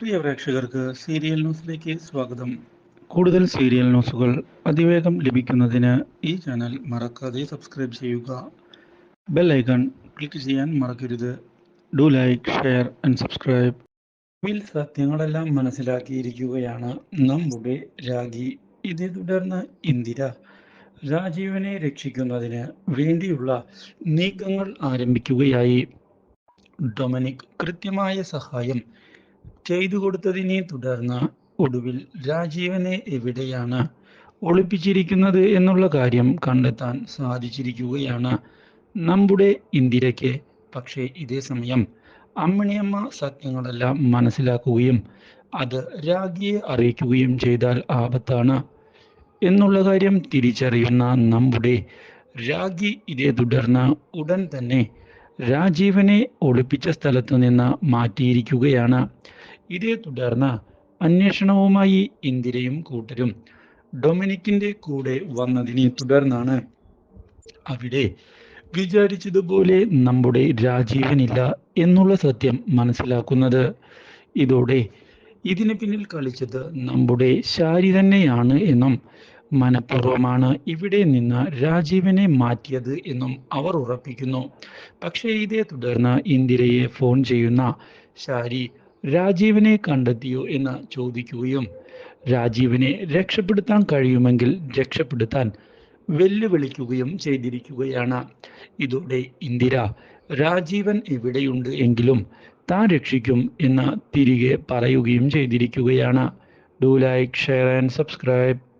പ്രിയ പ്രേക്ഷകർക്ക് സീരിയൽ ന്യൂസിലേക്ക് സ്വാഗതം. കൂടുതൽ സീരിയൽ ന്യൂസുകൾ അതിവേഗം ലഭിക്കുന്നതിന് ഈ ചാനൽ മറക്കാതെ സബ്സ്ക്രൈബ് ചെയ്യുക. ബെൽ ഐക്കൺ ക്ലിക്ക് ചെയ്യാൻ മറക്കരുത്. Do like share and subscribe. Will സത്യങ്ങളെല്ലാം മനസ്സിലാക്കിയിരിക്കുകയാണ് നമ്മുടെ രാഗി. ഇതേ തുടർന്ന് ഇന്ദിര. രാജീവനെ രക്ഷിക്കുന്നതിന് വേണ്ടിയുള്ള നീക്കങ്ങൾ ആരംഭിക്കുകയായി. ഡൊമിനിക് കൃത്യമായ സഹായം ചെയ്തു കൊടുത്തതിനെ തുടർന്ന് ഒടുവിൽ രാജീവനെ എവിടെയാണ് ഒളിപ്പിച്ചിരിക്കുന്നത് എന്നുള്ള കാര്യം കണ്ടെത്താൻ സാധിച്ചിരിക്കുകയാണ്. നമ്മുടെ ഇന്ദിരയ്ക്ക് പക്ഷേ ഇതേ സമയം അമ്മിണിയമ്മ സത്യങ്ങളെല്ലാം മനസ്സിലാക്കുകയും അത് രാഗിയെ അറിയിക്കുകയും ചെയ്താൽ ആപത്താണ് എന്നുള്ള കാര്യം തിരിച്ചറിയുന്ന നമ്മുടെ രാഗി ഇതേ തുടർന്ന് ഉടൻ തന്നെ രാജീവനെ ഒളിപ്പിച്ച സ്ഥലത്തു നിന്ന് മാറ്റിയിരിക്കുകയാണ്. ഇതേ തുടർന്ന് അന്വേഷണവുമായി ഇന്ദിരയും കൂട്ടരും ഡൊമിനിക്കിന്റെ കൂടെ വന്നതിനെ തുടർന്നാണ് അവിടെ വിചാരിച്ചതുപോലെ നമ്മുടെ രാജീവനില്ല എന്നുള്ള സത്യം മനസ്സിലാക്കുന്നത്. ഇതോടെ ഇതിന് പിന്നിൽ കളിച്ചത് നമ്മുടെ ശാരി തന്നെയാണ് എന്നും മനഃപൂർവമാണ് ഇവിടെ നിന്ന് രാജീവനെ മാറ്റിയത് എന്നും അവർ ഉറപ്പിക്കുന്നു. പക്ഷേ ഇതേ തുടർന്ന് ഇന്ദിരയെ ഫോൺ ചെയ്യുന്ന ശാരി രാജീവനെ കണ്ടെത്തിയോ എന്ന് ചോദിക്കുകയും രാജീവിനെ രക്ഷപ്പെടുത്താൻ കഴിയുമെങ്കിൽ രക്ഷപ്പെടുത്താൻ വെല്ലുവിളിക്കുകയും ചെയ്തിരിക്കുകയാണ്. ഇതോടെ ഇന്ദിര രാജീവൻ എവിടെയുണ്ട് എങ്കിലും താൻ രക്ഷിക്കും എന്ന് തിരികെ പറയുകയും ചെയ്തിരിക്കുകയാണ്. Do like share and subscribe